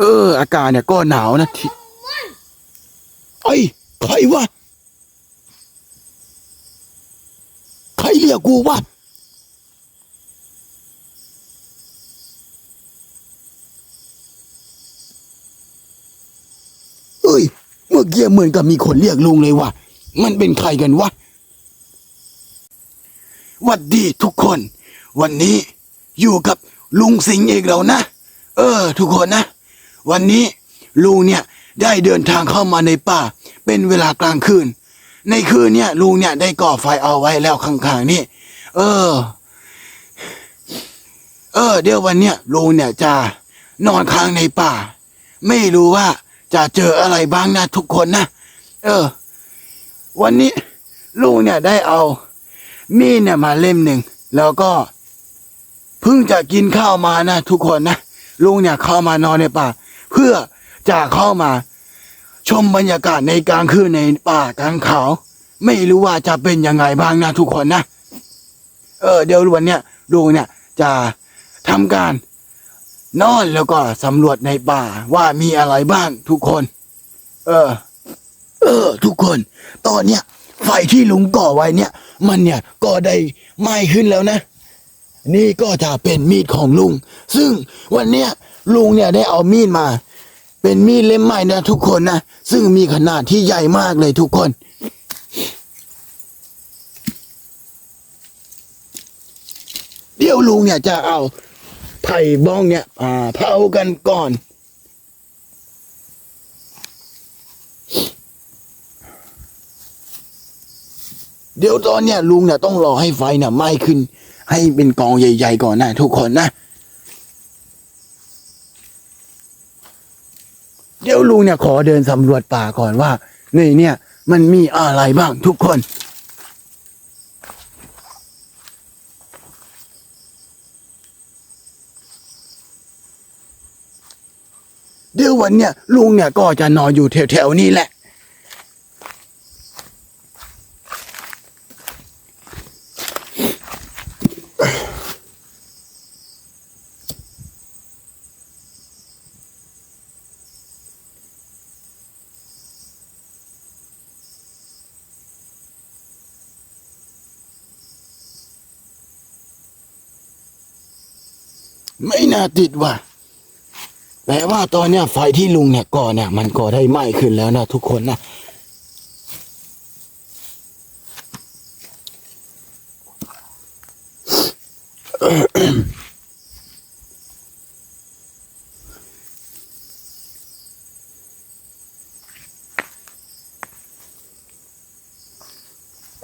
เออ อากาศเนี่ยก็หนาวนะทีไอ้ยใครวะใครเรียกกูวะเอ้ย เมื่อกี้เหมือนกับมีคนเรียกลุงเลยวะมันเป็นใครกันวะหวัดดีทุกคน วันนี้อยู่กับลุงสิงห์เองเรานะ เออ ทุกคนนะ วันนี้ลุงเนี่ยได้เดินทางเข้ามาในป่า เป็นเวลากลางคืน ในคืนเนี่ยลุงเนี่ยได้ก่อไฟเอาไว้แล้วข้างๆนี่ เออ เออ เดี๋ยววันเนี้ยลุงเนี่ยจะนอนค้างในป่า ไม่รู้ว่าจะเจออะไรบ้างนะทุกคนนะเออ วันนี้ลุงเนี่ยได้เอามีดเนี่ยมาเล่มหนึ่งแล้วก็เพิ่งจะกินข้าวมานะทุกคนนะลุงเนี่ยเข้ามานอนในป่า เพื่อจะเข้ามาชมบรรยากาศในกลางคืนในป่ากลางเขา ไม่รู้ว่าจะเป็นยังไงบ้างนะทุกคนนะ เออ เดี๋ยววันเนี้ยลุงเนี่ย จะทำการนอนแล้วก็สำรวจในป่าว่ามีอะไรบ้างทุกคน เออ เออ ทุกคน ตอนเนี้ยไฟที่ลุงก่อไว้เนี่ย มันเนี่ยก็ได้ไหม้ขึ้นแล้วนะ นี่ก็จะเป็นมีดของลุง ซึ่งวันเนี้ยลุงเนี่ยได้เอามีดมา เป็นมีดเล่มใหม่นะทุกคนนะ ซึ่งมีขนาดที่ใหญ่มากเลยทุกคน เดี๋ยวลุงเนี่ยจะเอาไผ่บ้องเนี่ย อ่าเผากันก่อนเดี๋ยวตอนเนี้ยลุงเนี่ยต้องรอให้ไฟเนี่ยไหม้ขึ้น ให้เป็นกองใหญ่ ๆ ก่อนนะทุกคนนะ เดี๋ยวลุงเนี่ยขอเดินสำรวจป่าก่อนว่าในเนี่ยมันมีอะไรบ้างทุกคน เดี๋ยววันเนี่ยลุงเนี่ยก็จะนอนอยู่แถวๆนี้แหละ ไม่น่าติดว่ะแปลว่าตอนเนี้ยไฟที่ลุงเนี่ยก่อเนี่ย มันก่อได้ไหม้ขึ้นแล้วนะทุกคนนะ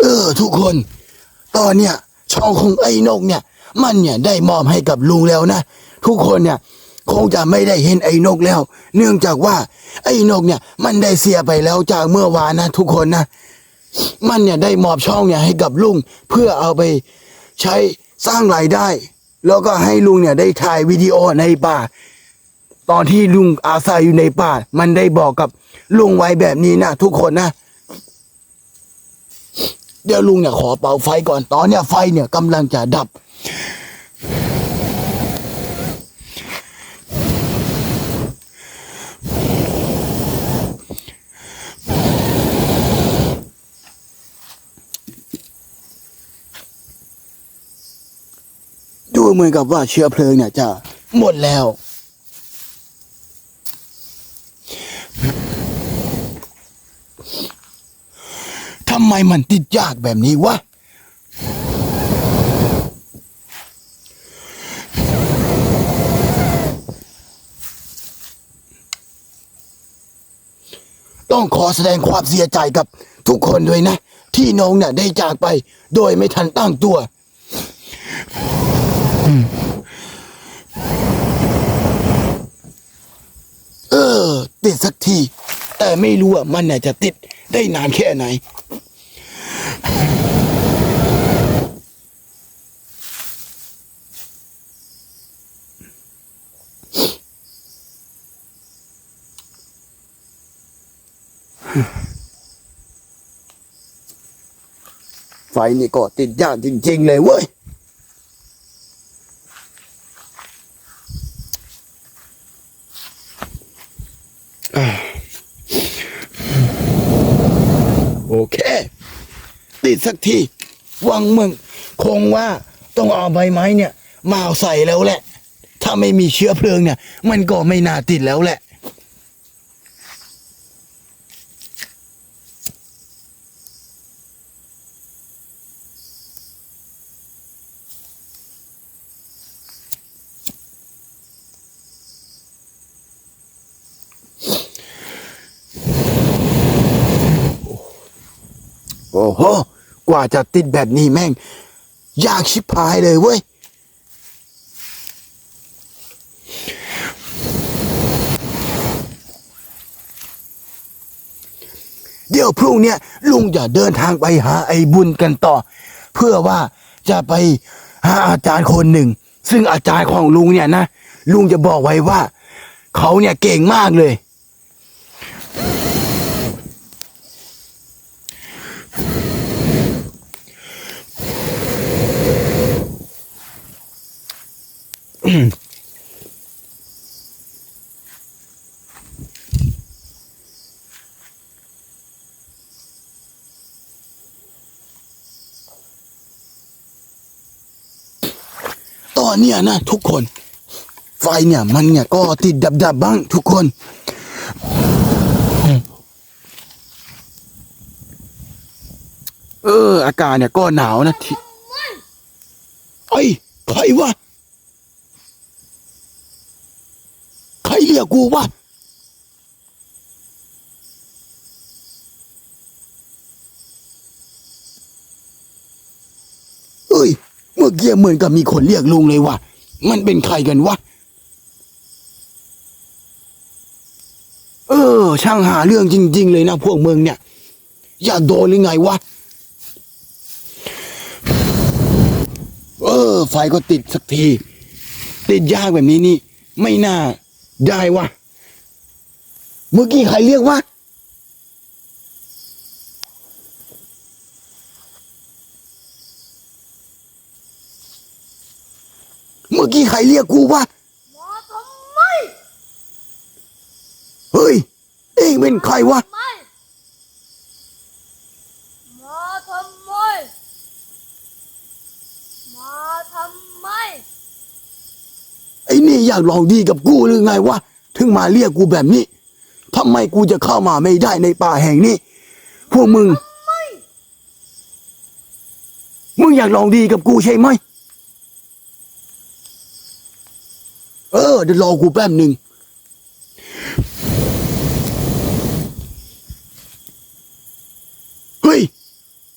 เออ ทุกคน ตอนเนี้ยช่องของไอ้นกเนี่ย มันเนี่ยได้มอบให้กับลุงแล้วนะ ทุกคนเนี่ยคงจะไม่ได้เห็นไอ้นกแล้ว เนื่องจากว่า ไอ้นกเนี่ย มันได้เสียไปแล้วจากเมื่อวานนะทุกคนนะ มันเนี่ยได้มอบช่องเนี่ยให้กับลุงเพื่อเอาไปใช้สร้างรายได้ แล้วก็ให้ลุงเนี่ยได้ถ่ายวิดีโอในป่า ตอนที่ลุงอาศัยอยู่ในป่า มันได้บอกกับลุงไว้แบบนี้นะทุกคนนะเดี๋ยวลุงเนี่ยขอเป่าไฟก่อนตอนเนี่ยไฟเนี่ยกำลังจะดับ เหมือนกับว่าเชื้อเพลิงเนี่ยจะหมดแล้ว ทำไมมันติดยากแบบนี้วะต้องขอแสดงความเสียใจกับทุกคนด้วยนะ ที่น้องเนี่ยได้จากไปโดยไม่ทันตั้งตัว เออ ติดสักที แต่ไม่รู้ว่ามันเนี่ยจะติดได้นานแค่ไหน ไฟนี่ก็ติดยากจริง ๆ เลยเว้ย โอเค ติดสักทีวังมึง คงว่าต้องเอาใบไม้เนี่ย มาใส่แล้วแหละ ถ้าไม่มีเชื้อเพลิงเนี่ย มันก็ไม่น่าติดแล้วแหละโอ้โห กว่าจะติดแบบนี้แม่ง ยากชิบหายเลยเว้ย เดี๋ยวพรุ่งเนี้ยลุงจะเดินทางไปหาไอ้บุญกันต่อ เพื่อว่าจะไปหาอาจารย์คนหนึ่ง ซึ่งอาจารย์ของลุงเนี่ยนะ ลุงจะบอกไว้ว่า เขาเนี่ยเก่งมากเลย ตอนเนี้ยนะทุกคน ไฟเนี่ยมันเนี่ยก็ติดดับดับบ้างทุกคนเออ อากาศเนี่ยก็หนาวนะที่ไอ้ยใครวะ ใคร เรียกกูวะเอ้ย เมื่อกี้เหมือนกับมีคนเรียกลุงเลยวะมันเป็นใครกันวะ เออ ช่างหาเรื่องจริง ๆ เลยนะพวกมึงเนี่ย อย่าโดนหรือไงวะ เออ ไฟก็ติดสักที ติดยากแบบนี้นี่ ไม่น่า ได้วะเมื่อกี้ใครเรียกวะเมื่อกี้ใครเรียกกูวะมาทำไมเฮ้ย เองเป็นใครวะทำไมมาทำไมมาทำไม ไอ้นี่อยากลองดีกับกูหรือไงวะถึงมาเรียกกูแบบนี้ทำไมกูจะเข้ามาไม่ได้ในป่าแห่งนี้ พวกมึง มึงอยากลองดีกับกูใช่ไหม เออเดี๋ยวรอกูแป๊บหนึ่งเฮ้ย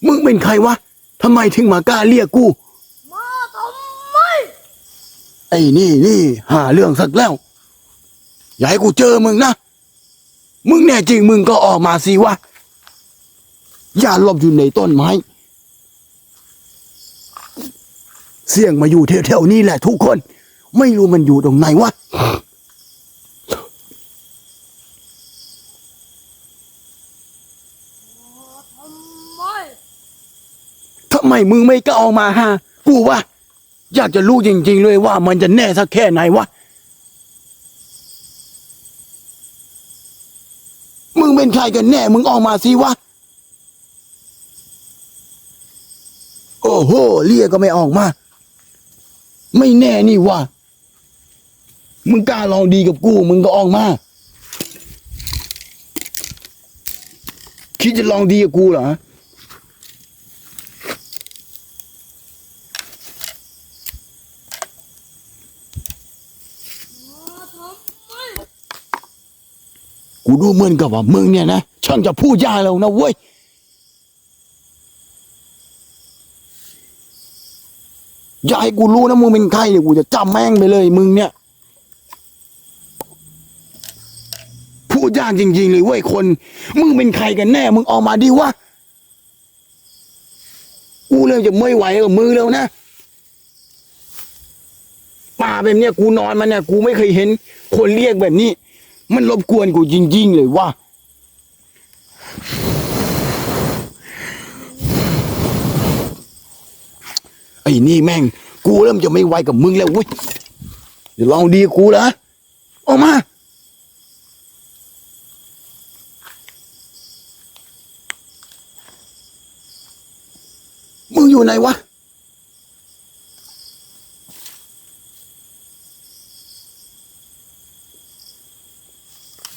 มึงเป็นใครวะทำไมถึงมากล้าเรียกกู ไอ้นี่นี่หาเรื่องสักแล้ว อย่าให้กูเจอมึงนะ มึงแน่จริงมึงก็ออกมาสิวะ อย่าหลบอยู่ในต้นไม้ เสียงมาอยู่แถวๆนี้แหละทุกคน ไม่รู้มันอยู่ตรงไหนวะมาทำไมทำไมมึงไม่กล้าออกมาฮะ กูวะ อยากจะรู้จริง ๆ เลยว่ามันจะแน่สักแค่ไหนวะ มึงเป็นใครกันแน่ มึงออกมาสิวะ โอ้โห เรียกก็ไม่ออกมา ไม่แน่นี่วะ มึงกล้าลองดีกับกู มึงก็ออกมา คิดจะลองดีกับกูเหรอ มาทำไม กูดูเหมือนกับว่ามึงเนี่ยนะช่างจะพูดยากแล้วนะเว้ยอย่าให้กูรู้นะมึงเป็นใครเนี่ยวกูจะจำแม่งไปเลยมึงเนี่ย พูดยากจริงๆเลยเว้ยคน มึงเป็นใครกันแน่ มึงออกมาดิวะ กูเริ่มจะไม่ไหวกับมือแล้วนะ ป่าแบบเนี้ยกูนอนมาเนี่ยกูไม่เคยเห็น คนเรียกแบบนี้ มันรบกวนกูจริงๆเลยว่ะไอ้นี่แม่ง กูเริ่มจะไม่ไวกับมึงแล้วเว้ยเดี๋ยวลองดีกูละออกมามึงอยู่ไหนวะ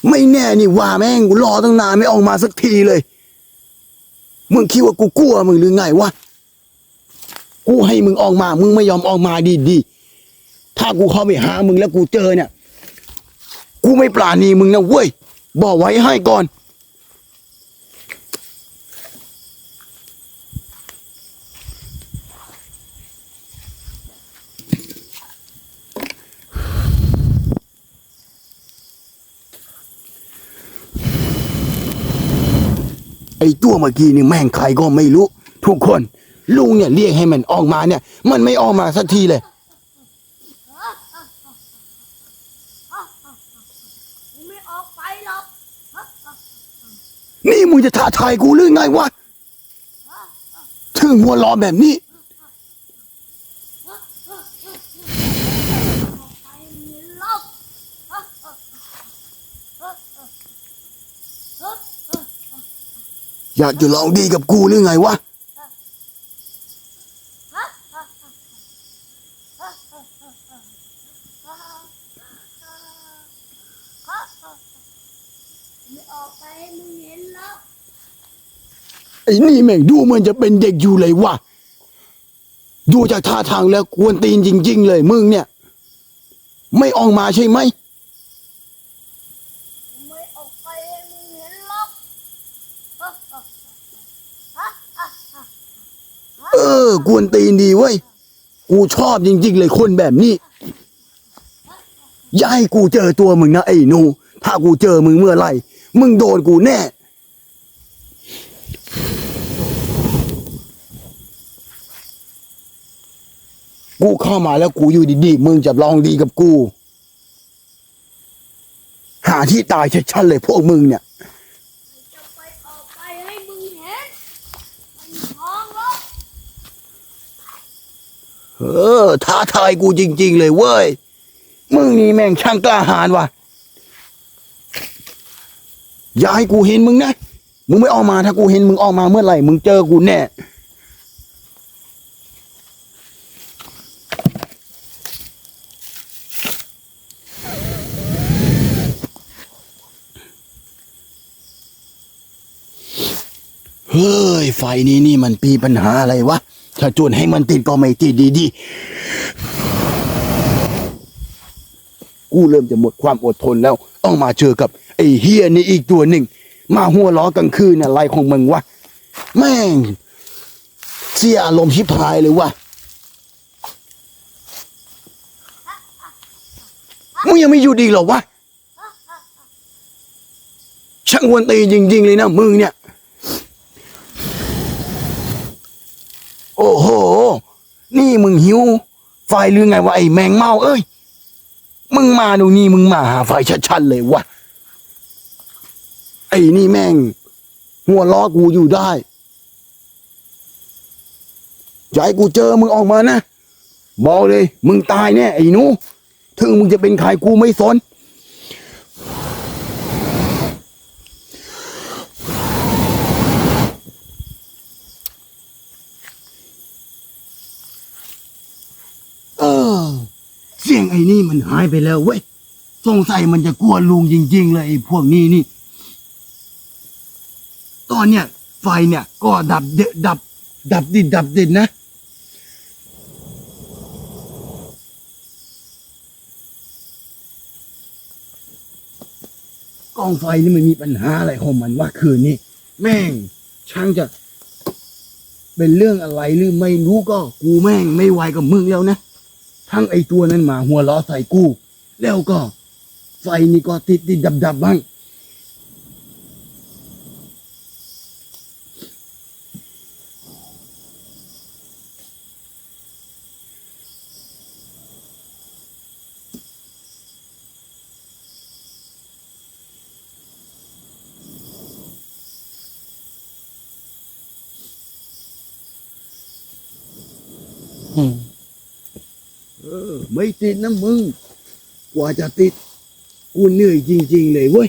ไม่แน่นี่ว่าแม่งกูรอตั้งนานไม่ออกมาสักทีเลย มึงคิดว่ากูกลัวมึงหรือไงวะ กูให้มึงออกมา มึงไม่ยอมออกมาดีดี ถ้ากูเข้าไปหามึงแล้วกูเจอเนี่ย กูไม่ปราณีมึงนะเว้ย บอกไว้ให้ก่อน ไอ้ตัวเมื่อกี้นี่แม่งใครก็ไม่รู้ ทุกคน ลุงเนี่ยเรียกให้มันออกมาเนี่ย มันไม่ออกมาสักทีเลย กูไม่ออกไปหรอกนี่มึงจะท้าทายกูหรือไงวะถึงหัวล้อแบบนี้ ออกไปไม่หรอก อยากจะลองดีกับกูหรือไงวะ ไม่ออกไปให้มึงเห็นหรอกไอ้นี่แม่งดูเหมือนจะเป็นเด็กอยู่เลยวะดูจากท่าทางแล้วกวนตีนจริง ๆ เลยมึงเนี่ย ไม่ออกมาใช่ไหม กูไม่ออกไปให้มึงเห็นหรอก เออกวนตีนดีเว้ย กูชอบจริง ๆ เลยคนแบบนี้ อย่าให้กูเจอตัวมึงนะไอ้หนู ถ้ากูเจอมึงเมื่อไหร่ มึงโดนกูแน่ กูเข้ามาแล้วกูอยู่ดีๆ มึงจะลองดีกับกู หาที่ตายชัดๆเลยพวกมึงเนี่ย จะไปออกไปให้มึงเห็นมันท้องหรอก เออท้าทายกูจริง ๆ เลยเว้ย มึงนี่แม่งช่างกล้าหาญว่ะ อย่าให้กูเห็นมึงนะ มึงไม่ออกมาถ้ากูเห็นมึงออกมาเมื่อไหร่ มึงเจอกูแน่ เฮ้ย ไฟนี้นี่มันปีปัญหาอะไรวะ ถ้าจวนให้มันติดก็ไม่ติดดีๆ กูเริ่มจะหมดความอดทนแล้ว ต้องมาเจอกับ ไอ้เฮียนี่อีกตัวหนึ่ง มาหัวล้อกลางคืนอะไรของมึงวะ แม่ง เสียอารมณ์ชิบหายเลยวะมึงยังไม่หยุดอีกเหรอวะช่างวนตีจริง ๆ เลยนะมึงเนี่ย อ้โห นี่มึงหิว ไฟหรือไงวะไอ้แมงเมาเอ้ย มึงมาดูนี่มึงมาหาไฟชัดๆเลยวะไอ้นี่แม่ง หัวล้อกูอยู่ได้อย่าให้กูเจอมึงออกมานะ บอกเลย มึงตายแน่ไอ้หนู ถึงมึงจะเป็นใครกูไม่สน เออ เสียงไอ้ นี่มันหายไปแล้วเว้ยสงสัยมันจะกลัวลุงจริง ๆ เลยไอ้พวกนี้นี่ ตอนเนี้ยไฟเนี่ย ก็ดับเดดับ ดับดิดดับดิดนะกองไฟนี่มันมีปัญหาอะไรของมันว่าคืนนี้แม่ง ช่างจะ เป็นเรื่องอะไรหรือไม่รู้ก็กูแม่งไม่ไหวกับมึงแล้วนะ ทั้งไอตัวนั้นมาหัวล้อใส่กู แล้วก็ไฟนี่ก็ติดติดดับดับบ้าง เออ ไม่ติดนะมึง กว่าจะติด กูเหนื่อยจริง ๆ เลยเว้ย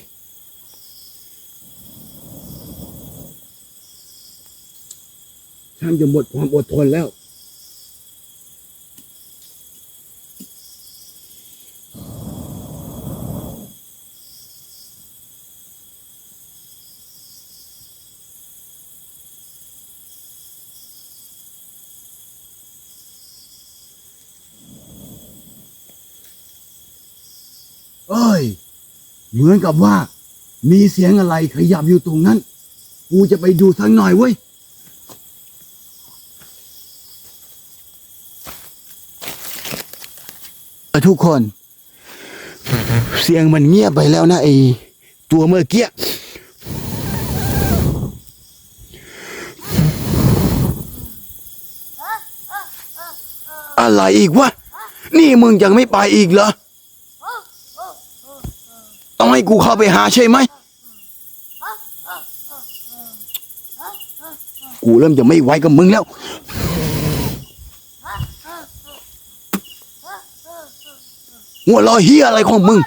ชช่างจะหมดความอดทนแล้ว เอ้ย เหมือนกับว่า มีเสียงอะไรขยับอยู่ตรงนั้น กูจะไปดูสักหน่อยเว้ยทุกคน เสียงมันเงียบไปแล้วนะไอตัวเมื่อกี้อะไรอีกวะ นี่มึงยังไม่ไปอีกเหรอ ต้องให้กูเข้าไปหาใช่ไหม กูเริ่มจะไม่ไหวกับมึงแล้ว หัวเรอยเฮียอะไรของมึง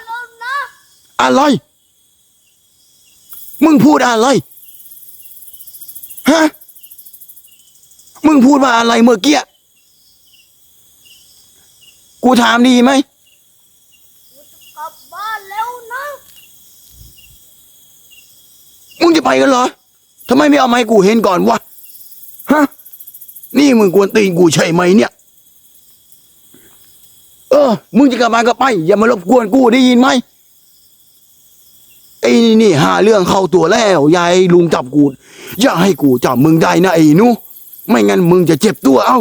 อะไร มึงพูดอะไร ฮะ มึงพูดว่าอะไรเมื่อกี้ กูถามดีไหม กูจะกลับบ้านแล้วนะ มึงจะไปกันเหรอทำไมไม่เอามาให้กูเห็นก่อนวะฮะนี่มึงกวนตีนกูใช่ไหมเนี่ย เออ มึงจะกลับมาก็ไป อย่ามารบกวนกูได้ยินไหมไอ้นี่นี่หาเรื่องเข้าตัวแล้วยายลุงจับกูอย่าให้กูจับมึงได้นะไอ้นูไม่งั้นมึงจะเจ็บตัวเอ้า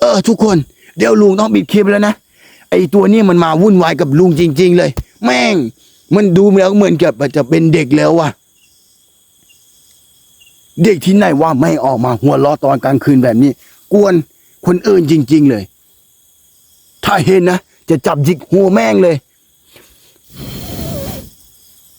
เออ ทุกคน เดี๋ยวลุงต้องปิดคลิปแล้วนะ ไอตัวนี้มันมาวุ่นวายกับลุงจริง ๆ เลย แม่ง มันดูแล้วเหมือนกับจะเป็นเด็กแล้วว่ะ เด็กที่ไหนว่าไม่ออกมาหัวล้อตอนกลางคืนแบบนี้ กวนคนอื่นจริง ๆ เลย ถ้าเห็นนะจะจับจิกหัวแม่งเลย